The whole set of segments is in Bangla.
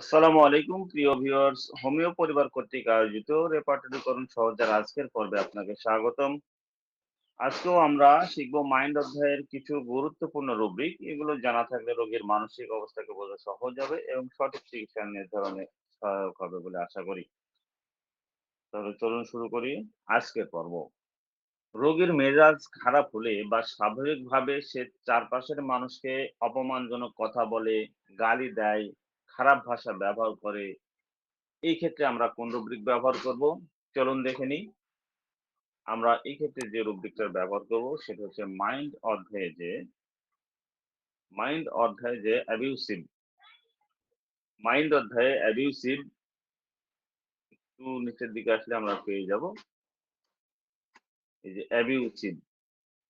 আসসালামু আলাইকুম, প্রিয় ভিউয়ার্স। হোমিও পরিবার কর্তৃক আয়োজিত রেপার্টরিকরণ সহজার আজকের পর্বে আপনাকে স্বাগতম। আজকেও আমরা শিখব মাইন্ড অধ্যায়ের কিছু গুরুত্বপূর্ণ রুব্রিক। এগুলো জানা থাকলে রোগীর মানসিক অবস্থাকে বোঝা সহজ হবে এবং সঠিক চিকিৎসা নির্ধারণে সহায়ক হবে বলে আশা করি। তাহলে চলুন শুরু করি আজকের পর্ব। রোগীর মেজাজ খারাপ হলে বা স্বাভাবিকভাবে সে চারপাশের মানুষকে অপমানজনক কথা বলে, গালি দেয় খারাপ ভাষা ব্যবহার করে, এই ক্ষেত্রে আমরা কোন রুব্রিক ব্যবহার করব? চলুন দেখে নিই। আমরা এই ক্ষেত্রে যে রুব্রিকটার ব্যবহার করব সেটা হচ্ছে মাইন্ড অধ্যায়ে যে মাইন্ড অধ্যায়ে যে অ্যাবিউসিভ মাইন্ড অধ্যায়ে অ্যাবিউসিভ একটু নিচের দিকে আসলে আমরা পেয়ে যাব। এই যে abusive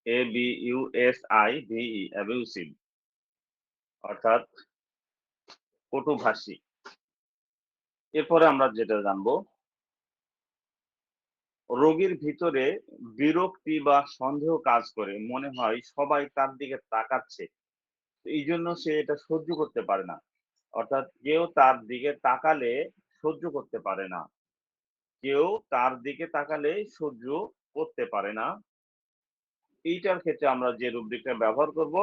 A B U S I V E abusive অর্থাৎ কটুভাষী এরপরে আমরা যেটা জানব, রোগীর ভিতরে বিরক্তি বা সন্দেহ কাজ করে, মনে হয় সবাই তার দিকে তাকাচ্ছে। এই জন্য সে এটা সহ্য করতে পারে না। অর্থাৎ কেউ তার দিকে তাকালে সহ্য করতে পারে না। কেউ তার দিকে তাকালে সহ্য করতে পারে না। এইটার ক্ষেত্রে আমরা যে রুব্রিকটা ব্যবহার করব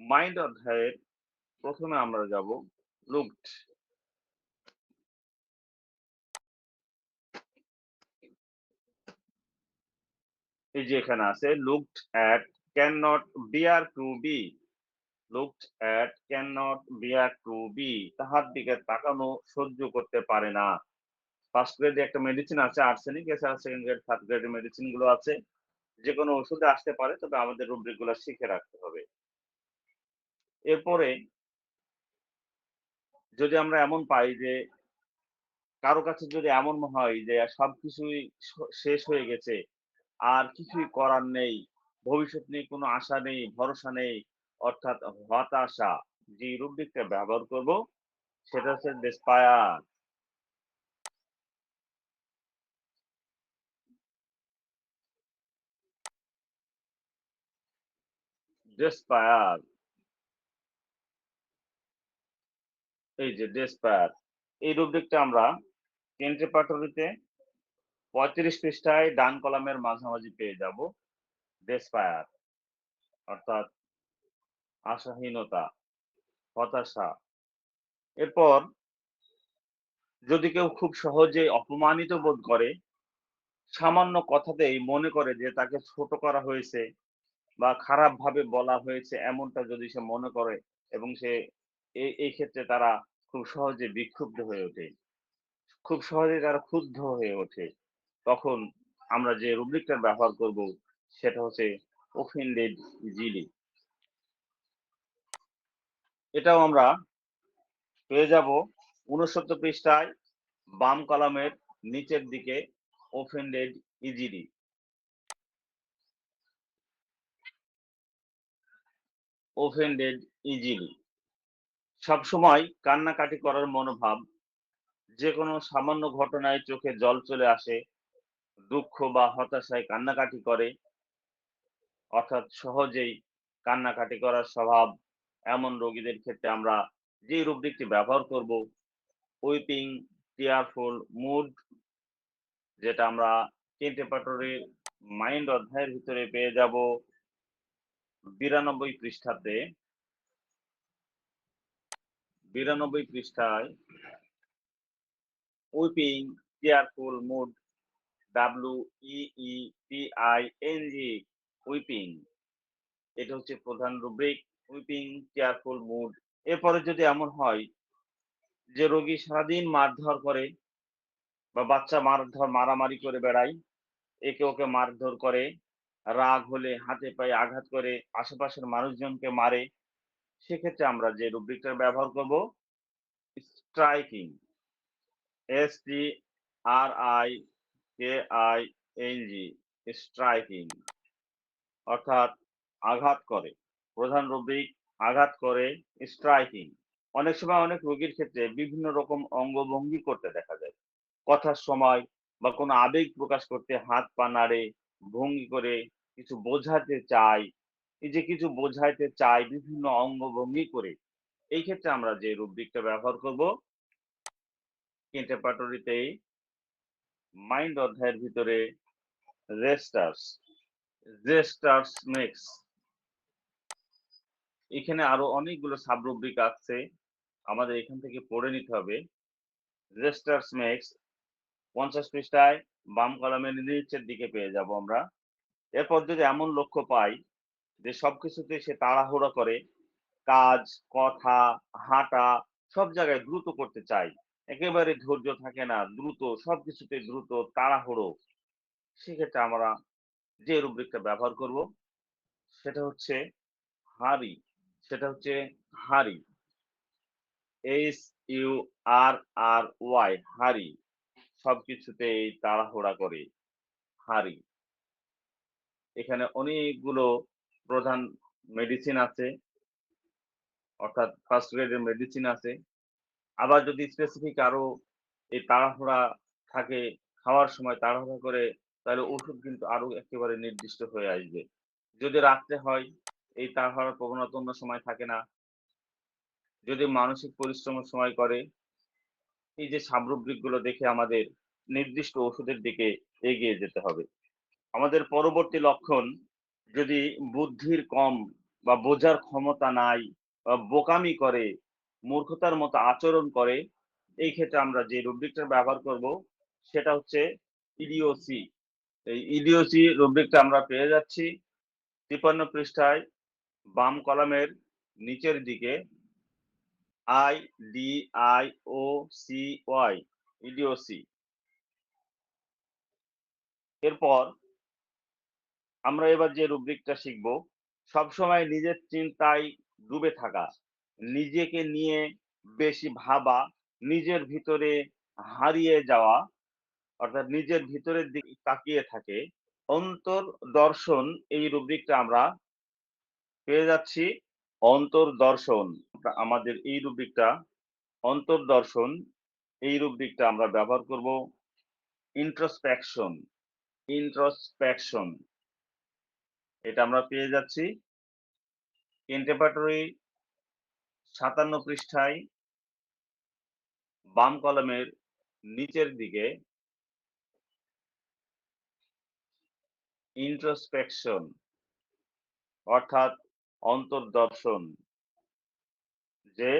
মাইন্ড অধ্যায়ের প্রথমে আমরা যাব লুকড এই যে এখানে আছে looked at can not bear to be looked at can not bear to be তাহার দিকে তাকানো সহ্য করতে পারে না। ফার্স্ট গ্রেডে একটা মেডিসিন আছে আর্সেনিক এছাড়া সেকেন্ড গ্রেড থার্ড গ্রেডের মেডিসিনগুলো আছে। যে কোনো ওষুধে আসতে পারে, তবে আমাদের রুব্রিকগুলো শিখে রাখতে হবে। এরপরে যদি আমরা এমন পাই যে কারও কাছে যদি এমন হয় যে সবকিছুই শেষ হয়ে গেছে, আর কিছুই করার নেই, ভবিষ্যৎ নিয়ে কোনো আশা নেই, ভরসা নেই, অর্থাৎ হতাশা, যে রুব্রিকটা ব্যবহার করব, সেটা হচ্ছে ডেসপায়ার ডেসপায়ার এই যে ডেসপায়ার এই রুব্রিকটা আমরা কেন্দ্রে পাটরিতে পঁয়ত্রিশ পৃষ্ঠায় ডান কলামের মাঝামাঝি পেয়ে যাব ডেসপায়ার অর্থাৎ আশাহীনতা, হতাশা। এরপর যদি কেউ খুব সহজে অপমানিত বোধ করে, সামান্য কথাতেই মনে করে যে তাকে ছোট করা হয়েছে বা খারাপ ভাবে বলা হয়েছে এমনটা যদি সে মনে করে এবং সে এই ক্ষেত্রে তারা খুব সহজে বিক্ষুব্ধ হয়ে ওঠে। খুব সহজে তারা ক্ষুব্ধ হয়ে ওঠে। তখন আমরা যে রুব্রিকটার ব্যবহার করব, সেটা হচ্ছে ওফেন্ডেড ইজিলি এটাও আমরা পেয়ে যাব উনসত্তর পৃষ্ঠায় বাম কলামের নিচের দিকে ওফেন্ডেড ইজিলি ওফেন্ডেড ইজিলি সবসময় কান্নাকাটি করার মনোভাব যে কোনো সামান্য ঘটনায় চোখে জল চলে আসে, দুঃখ বা হতাশায় কান্নাকাটি করে, অর্থাৎ সহজেই কান্নাকাটি করার স্বভাব এমন রোগীদের ক্ষেত্রে আমরা যে রুব্রিকটি ব্যবহার করব উইপিং টিয়ারফুল মুড, যেটা আমরা টেন্টেপাটরির মাইন্ড অধ্যায়ের ভিতরে পেয়ে যাব বিরানব্বই পৃষ্ঠাতে। বিরানব্বই পৃষ্ঠায় weeping, careful, mood, W E P I N G, weeping. এটা হচ্ছে প্রধান রুব্রিক, উইপিং, কেয়ারফুল, মুড। এরপরে যদি এমন হয় যে রোগী সারাদিন মারধর করে বা বাচ্চা মারধর, মারামারি করে বেড়ায়, একে ওকে মারধর করে, রাগ হলে হাতে পায়ে আঘাত করে, আশেপাশের মানুষজনকে মারে সেক্ষেত্রে আমরা যে রুব্রিকটার ব্যবহার করব striking S T R I K I N G striking অর্থাৎ আঘাত করে, প্রধান রুব্রিক আঘাত করে স্ট্রাইকিং অনেক সময় অনেক রোগীর ক্ষেত্রে বিভিন্ন রকম অঙ্গভঙ্গি করতে দেখা যায়। কথার সময় বা কোনো আবেগ প্রকাশ করতে হাত পা নাড়ে, ভঙ্গি করে, কিছু বোঝাতে চায় যে কিছু বোঝাইতে চাই বিভিন্ন অঙ্গভঙ্গি করে, এই ক্ষেত্রে আমরা যে রুব্রিকটা ব্যবহার করব ইন্টারপ্রেটরিতে মাইন্ড অধ্যায়ের ভিতরে রেস্টার্স রেস্টার্স মেক্স এখানে আরও অনেকগুলো সাবরুব্রিক আছে, আমাদের এখান থেকে পড়ে নিতে হবে রেস্টার্স মেক্স পঞ্চাশ পৃষ্ঠায় বাম কলামের নিচের দিকে পেয়ে যাব আমরা, এরপর যদি এমন লক্ষ্য পাই যে সবকিছুতে সে তাড়াহুড়া করে, কাজ, কথা, হাঁটা, সব জায়গায় দ্রুত করতে চাই একেবারে ধৈর্য থাকে না, দ্রুত সবকিছুতে দ্রুত, তাড়াহুড়ো। সেক্ষেত্রে আমরা যে রুব্রিকটা ব্যবহার করব, সেটা হচ্ছে হারি, সেটা হচ্ছে hurry. H U R R Y, hurry. সবকিছুতেই তাড়াহুড়া করে, হারি। এখানে অনেকগুলো প্রধান মেডিসিন আছে। অর্থাৎ ফার্স্ট গ্রেডের মেডিসিন আছে। আবার যদি স্পেসিফিক আরও এই তাড়াহুড়া থাকে খাওয়ার সময় তাড়াহুড়া করে, তাহলে ওষুধ কিন্তু আরও একেবারে নির্দিষ্ট হয়ে আসবে। যদি রাত্রে হয়, এই তাড়াহুড়ার প্রবণতা অন্য সময় থাকে না। যদি মানসিক পরিশ্রমের সময় করে, এই যে সামগ্রিকগুলো দেখে আমাদের নির্দিষ্ট ওষুধের দিকে এগিয়ে যেতে হবে। আমাদের পরবর্তী লক্ষণ যদি বুদ্ধির কম বা বোঝার ক্ষমতা নাই বা বোকামি করে, মূর্খতার মতো আচরণ করে, এই ক্ষেত্রে আমরা যে রুব্রিকটা ব্যবহার করব, সেটা হচ্ছে ইডিওসি এই ইডিওসি রুব্রিকটা আমরা পেয়ে যাচ্ছি তিপ্পান্ন পৃষ্ঠায় বাম কলামের নিচের দিকে I D I O C Y idiocy এরপর আমরা এবার যে রুব্রিকটা শিখব, সবসময় নিজের চিন্তায় ডুবে থাকা, নিজেকে নিয়ে বেশি ভাবা, নিজের ভিতরে হারিয়ে যাওয়া, অর্থাৎ নিজের ভিতরের দিকে তাকিয়ে থাকে, অন্তর দর্শন এই রুব্রিকটা আমরা পেয়ে যাচ্ছি। অন্তর্দর্শন আমাদের এই রুব্রিকটা অন্তর্দর্শন এই রুব্রিকটা আমরা ব্যবহার করব। Introspection introspection. এটা আমরা পেয়ে যাচ্ছি। ইন্টারপ্রেটরি সাতান্ন পৃষ্ঠায় বাম কলমের নিচের দিকে ইন্ট্রোস্পেকশন অর্থাৎ অন্তর্দর্শন, যে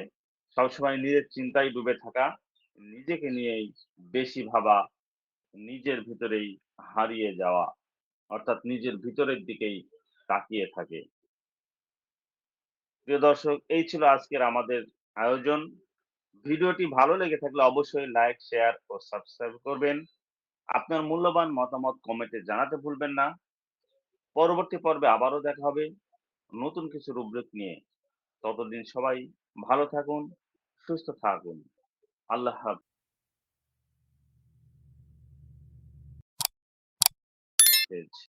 সবসময় নিজের চিন্তায় ডুবে থাকা, নিজেকে নিয়েই বেশি ভাবা, নিজের ভিতরেই হারিয়ে যাওয়া। অর্থাৎ নিজের ভিতরের দিকেই তাকিয়ে থাকে। প্রিয় দর্শক, এই ছিল আজকের আমাদের আয়োজন। ভিডিওটি ভালো লেগে থাকলে অবশ্যই লাইক, শেয়ার ও সাবস্ক্রাইব করবেন। আপনার মূল্যবান মতামত কমেন্টে জানাতে ভুলবেন না। পরবর্তী পর্বে আবারও দেখা হবে নতুন কিছু রুব্রিক নিয়ে। ততদিন সবাই ভালো থাকুন, সুস্থ থাকুন। আল্লাহ হাফেজ। It's.